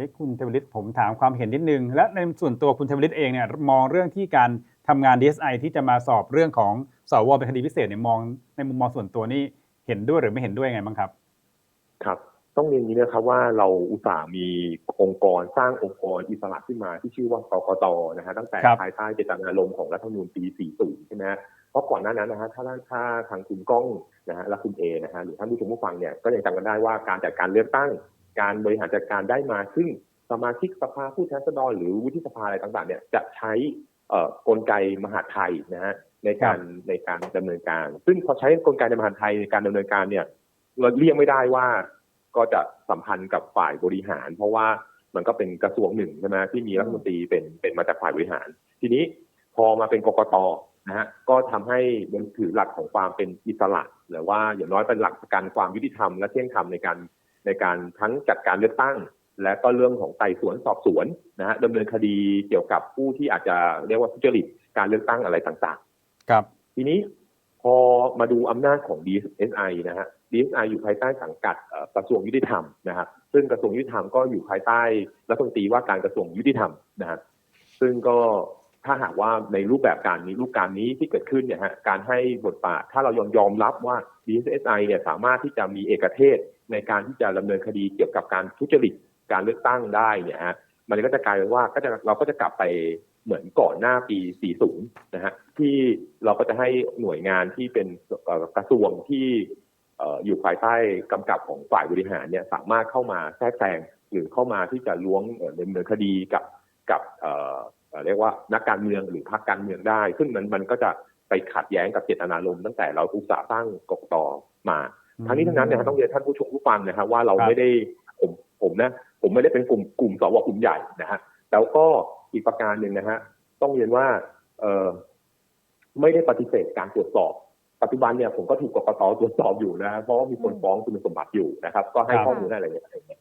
เอ๊ะคุณเทวริตผมถามความเห็นนิดนึง และในส่วนตัวคุณเทวริตเองเนี่ยมองเรื่องที่การทำงาน DSI ที่จะมาสอบเรื่องของสวเป็นคดีพิเศษเนี่ยมองในมุมมองส่วนตัวนี่เห็นด้วยหรือไม่เห็นด้วยยังไงบ้างครับ ครับ ต้องเรียนอย่างนี้นะครับว่าเราอุตส่าห์มีองค์กรสร้างองค์กรอิสระขึ้นมาที่ชื่อว่ากกตนะฮะตั้งแต่ครับภายใต้เจตนารมณ์ของรัฐธรรมนูญปี 40 ใช่ไหมฮะเพราะก่อนหน้านั้นนะฮะถ้าถ้าทางคุณก้องนะฮะและคุณเอนะฮะหรือท่านผู้ชมผู้ฟังเนี่ยก็ยังจำกันได้ว่าการจัดการเลือกตั้ง การบริหารจัดการได้มา ซึ่งสมาชิกสภาผู้แทนราษฎรหรือวุฒิสภาอะไรต่างๆ เนี่ยจะใช้เอ่อกลไกมหาดไทยนะฮะในการในการดำเนินการ ซึ่งพอใช้กลไกในมหาดไทยในการดำเนินการเนี่ยเราเรียกไม่ได้ว่าก็จะสัมพันธ์กับฝ่ายบริหาร เพราะว่ามันก็เป็นกระทรวงหนึ่งใช่ไหมที่มีรัฐมนตรีเป็นเป็นมาจากฝ่ายบริหาร ทีนี้พอมาเป็นกกตนะฮะก็ทำให้มันถือหลักของความเป็นอิสระหรือว่าอย่างน้อยเป็นหลักประกันความยุติธรรมและเที่ยงธรรมในการ ในการทั้งจัดการเลือกตั้ง และก็เรื่องของไต่สวนสอบสวนนะฮะดำเนินคดีเกี่ยวกับผู้ที่อาจจะเรียกว่าทุจริตการเลือกตั้งอะไรต่างๆ ครับ ทีนี้พอมาดูอำนาจของ DSI นะฮะ DSI อยู่ภายใต้สังกัดเอ่อกระทรวงยุติธรรมนะครับ ซึ่งกระทรวงยุติธรรมก็อยู่ภายใต้รัฐมนตรีว่าการกระทรวงยุติธรรมนะฮะซึ่งก็ถ้าหากว่าในรูปแบบการนี้รูปการนี้ที่เกิดขึ้นเนี่ยฮะการให้บทบาทถ้าเรายอมยอมรับว่า DSI เนี่ยสามารถที่จะมีเอกเทศ ในการที่จะดำเนินคดีเกี่ยวกับการทุจริตการเลือกตั้งได้เนี่ยฮะมันก็จะกลายเป็นว่าก็จะเราก็จะกลับไปเหมือนก่อนหน้าปี 40 นะฮะที่เราก็จะให้หน่วยงานที่เป็นกระทรวงที่อยู่ภายใต้กำกับของฝ่ายบริหารเนี่ยสามารถเข้ามาแทรกแซงหรือเข้ามาที่จะล้วงดำเนินคดีกับกับเรียกว่านักการเมืองหรือพรรคการเมืองได้ ซึ่งมันมันก็จะไปขัดแย้งกับเจตนารมณ์ตั้งแต่เราอุตสาห์ตั้างกกตมา ทั้งนี้ทั้งนั้นเนยฮะต้องเรียนท่านผู้ชมผู้ฟังนะฮะว่าเราครับไม่ได้ผมผมนะผมไม่ได้เป็นกลุ่มกลุ่มสวกลุ่มใหญ่นะฮะแล้วก็อีกประการหนึ่งนะฮะต้องเรียนว่าเออไม่ได้ปฏิเสธการตรวจสอบ ปัจจุบันเนี่ยผมก็ถูกกกตตรวจสอบอยู่นะฮะเพราะว่ามีคนฟ้องคุณสมบัติอยู่นะครับ ก็ให้ครับข้อมูลอะไรอย่างเงี้ย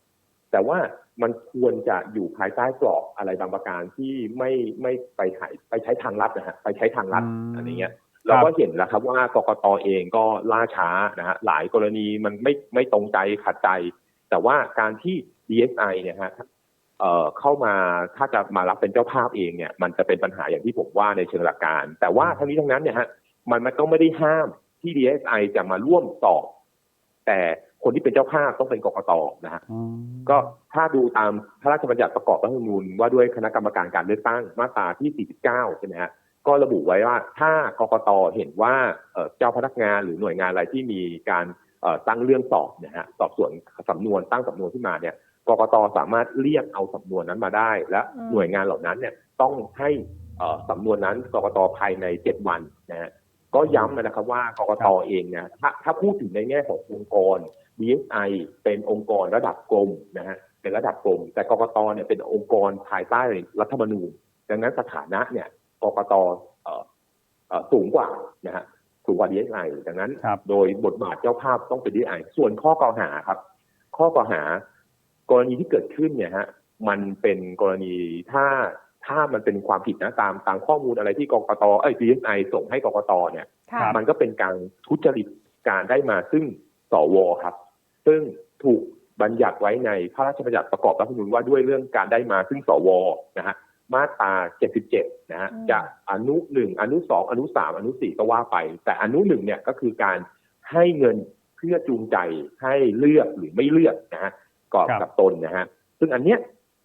แต่ว่ามันควรจะอยู่ภายใต้กรอบอะไรบางประการที่ไม่ไม่ไปใช้ไปใช้ทางลัดนะฮะไปใช้ทางลัดอืมอะไรเงี้ย เราก็เห็นแล้วครับว่ากกตเองก็ล่าช้านะฮะหลายกรณีมันไม่ไม่ตรงใจขัดใจ แต่ว่าการที่ DSI เนี่ยฮะเอ่อเข้ามาถ้าจะมารับเป็นเจ้าภาพเองเนี่ยมันจะเป็นปัญหาอย่างที่ผมว่าในเชิงหลักการ แต่ว่าทั้งนี้ทั้งนั้นเนี่ยฮะมันมันก็ไม่ได้ห้ามที่ DSI จะมาร่วมสอบ แต่คนที่เป็นเจ้าภาพต้องเป็นกกตนะฮะอืมก็ถ้าดูตามพระราชบัญญัติประกอบรัฐธรรมนูญว่าด้วยคณะกรรมการการเลือกตั้งมาตราที่ 49 ใช่ไหมฮะ ก็ระบุไว้ว่าถ้ากกตเห็นว่าเอ่อเจ้าพนักงานหรือหน่วยงานอะไรที่มีการเอ่อตั้งเรื่องสอบนะฮะสอบสวนสำนวนตั้งสำนวนขึ้นมาเนี่ยกกตสามารถเรียกเอาสำนวนนั้นมาได้ และอืมหน่วยงานเหล่านั้นเนี่ยต้องให้เอ่อสำนวนนั้นกกตภายใน7วันนะฮะก็ย้ำนะครับว่ากกตเองเนี่ยถ้าถ้าพูดถึงในแง่ขององค์กร DSI เป็นองค์กรระดับกรมนะฮะเป็นระดับกรมแต่กกตเนี่ยเป็นองค์กรภายใต้รัฐธรรมนูญดังนั้นสถานะเนี่ย กกตเอ่อเอ่อสูงกว่านะฮะสูงกว่า DSI ดังนั้นครับโดยบทบาทเจ้าภาพต้องเป็น DSI ส่วนข้อกล่าวหาครับ ข้อกล่าวหากรณีที่เกิดขึ้นเนี่ยฮะมันเป็นกรณีถ้าถ้ามันเป็นความผิดนะตามตามข้อมูลอะไรที่กกตเอ้ย DSI ส่งให้กกตเนี่ยค่ะรับมันก็เป็นการทุจริตการได้มาซึ่งสวครับ ซึ่งถูกบัญญัติไว้ในพระราชบัญญัติประกอบรัฐธรรมนูญว่าด้วยเรื่องการได้มาซึ่งสวนะฮะ มาตรา 77 นะฮะอืมจะอนุหนึ่งอนุสองอนุสามอนุสี่ก็ว่าไป แต่อนุหนึ่งเนี่ยก็คือการให้เงินเพื่อจูงใจให้เลือกหรือไม่เลือกนะฮะก่อนครับกับตนนะฮะซึ่งอันเนี้ย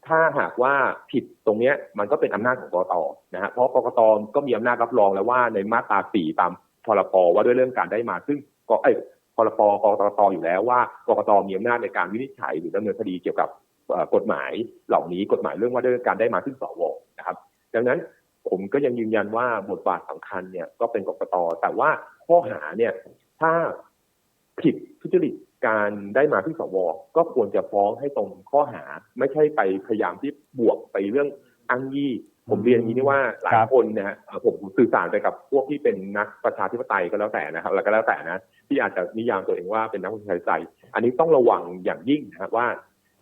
ถ้าหากว่าผิดตรงเนี้ยมันก็เป็นอำนาจของกกตนะฮะเพราะกกตก็มีอำนาจรับรองแล้วว่าในมาตราสี่ตามพรปว่าด้วยเรื่องการได้มา ซึ่งก็เอ้ยพรปกกตอยู่แล้วว่ากกตมีอำนาจในการวินิจฉัยหรือดำเนินคดีเกี่ยวกับเอ่อ กฎหมายเหล่านี้กฎหมายเรื่องว่าด้วยการได้มาซึ่งสวนะครับ ดังนั้นผมก็ยังยืนยันว่าบทบาทสำคัญเนี่ยก็เป็นกกตแต่ว่าข้อหาเนี่ยถ้าผิดทุจริตการได้มาซึ่งสวก็ควรจะฟ้องให้ตรงข้อหาไม่ใช่ไปพยายามที่บวกไปเรื่องอ้างยี่ ผมเรียนอย่างนี้นี่ว่าหลายคนนะฮะผมสื่อสารไปกับพวกที่เป็นนักประชาธิปไตยก็แล้วแต่นะครับแล้วก็แล้วแต่นะที่อาจจะนิยามตัวเองว่าเป็นนักประชาธิปไตยอันนี้ต้องระวังอย่างยิ่งนะครับว่า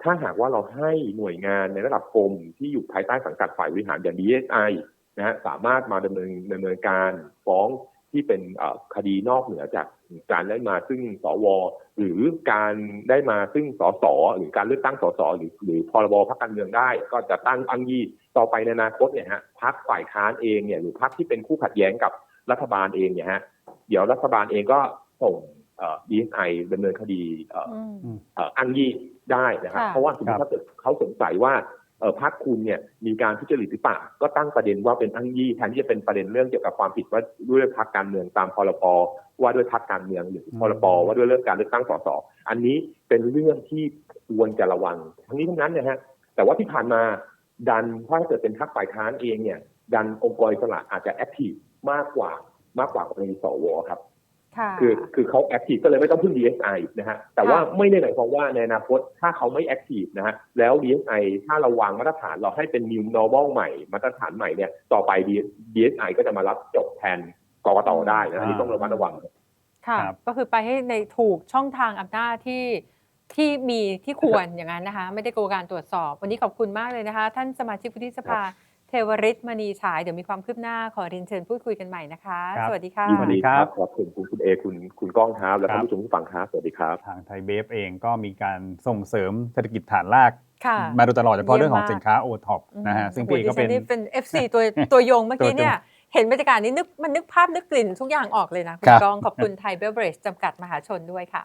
ถ้าหากว่าเราให้หน่วยงานในระดับกรมที่อยู่ภายใต้สังกัดฝ่ายบริหารอย่าง DSI นะฮะสามารถมาดำเนินดำเนินการฟ้องที่เป็นคดีนอกเหนือจากการได้มาซึ่งสว หรือการได้มาซึ่งสสหรือการเลือกตั้งสสหรือหรือพรบพรรคการเมืองได้ ก็จะตั้งอ้างยี่ต่อไปในอนาคตเนี่ยฮะพรรคฝ่ายค้านเองเนี่ยหรือพรรคที่เป็นคู่ขัดแย้งกับรัฐบาลเองเนี่ยฮะเดี๋ยวรัฐบาลเองก็ส่ง เอ่อ DSI ดำเนินคดีเอ่ออืมเอ่ออ้างยี่ได้นะครับค่ะเพราะว่าสมมติถ้าเกิดเขาสงสัยว่าเออพรรคคุณเนี่ยมีการทุจริตหรือเปล่าก็ตั้งประเด็นว่าเป็นอ้างยี่แทนที่จะเป็นประเด็นเรื่องเกี่ยวกับความผิดว่าด้วยพรรคการเมืองตามพรบว่าด้วยพรรคการเมืองหรือพรบว่าด้วยเรื่องการเลือกตั้งสสอันนี้เป็นเรื่องที่ควรจะระวัง ทั้งนี้ทั้งนั้นนะฮะแต่ว่าที่ผ่านมาดันถ้าเกิดเป็นพรรคฝ่ายค้านเองเนี่ย ดันองค์กรอิสระอาจจะแอคทีฟมากกว่ามากกว่ากรณีสวครับ ค่ะคือคือเขาแอคทีฟก็เลยไม่ต้องพึ่ง DSI นะฮะแต่ว่าไม่ได้หมายความว่าในอนาคตถ้าเขาไม่แอคทีฟนะฮะแล้ว DSI ถ้าเราวางมาตรฐานเราให้เป็น new normal ใหม่มาตรฐานใหม่เนี่ยต่อไป DSI ก็จะมารับจบแทนกกตได้นะอันนี้ต้องระมัดระวังค่ะครับก็คือไปให้ในถูกช่องทางอำนาจที่ที่มีที่ควรอย่างนั้นนะคะ ไม่ได้โกงการตรวจสอบ วันนี้ขอบคุณมากเลยนะคะ ท่านสมาชิกวุฒิสภา เทวริศมณีฉาย เดี๋ยวมีความคืบหน้าขอเรียนเชิญพูดคุยกันใหม่นะคะครับสวัสดีค่ะสวัสดีครับขอบคุณคุณคุณเอคุณคุณก้องครับและครัท่าบนผู้ชมผู้ฟังครับสวัสดีครับ ทางไทยเบฟเองก็มีการส่งเสริมเศรษฐกิจฐานรากค่ะมาโดยตลอดเฉพาะเยี่ยมเรื่องของมากสินค้าโอท็อปนะฮะอืมซึ่งพี่เอกก็เป็นโอ้โหดิฉัเป็น FC ตัวตัวยงเมื่อกี้ตัวเนี่ยเห็นบรรยากาศนี้นึกมันนึกภาพนึกกลิ่นทุกอย่างออกเลยนะ คุณครับกองขอบคุณไทยเบเบรจจำกัดมหาชนด้วยค่ะ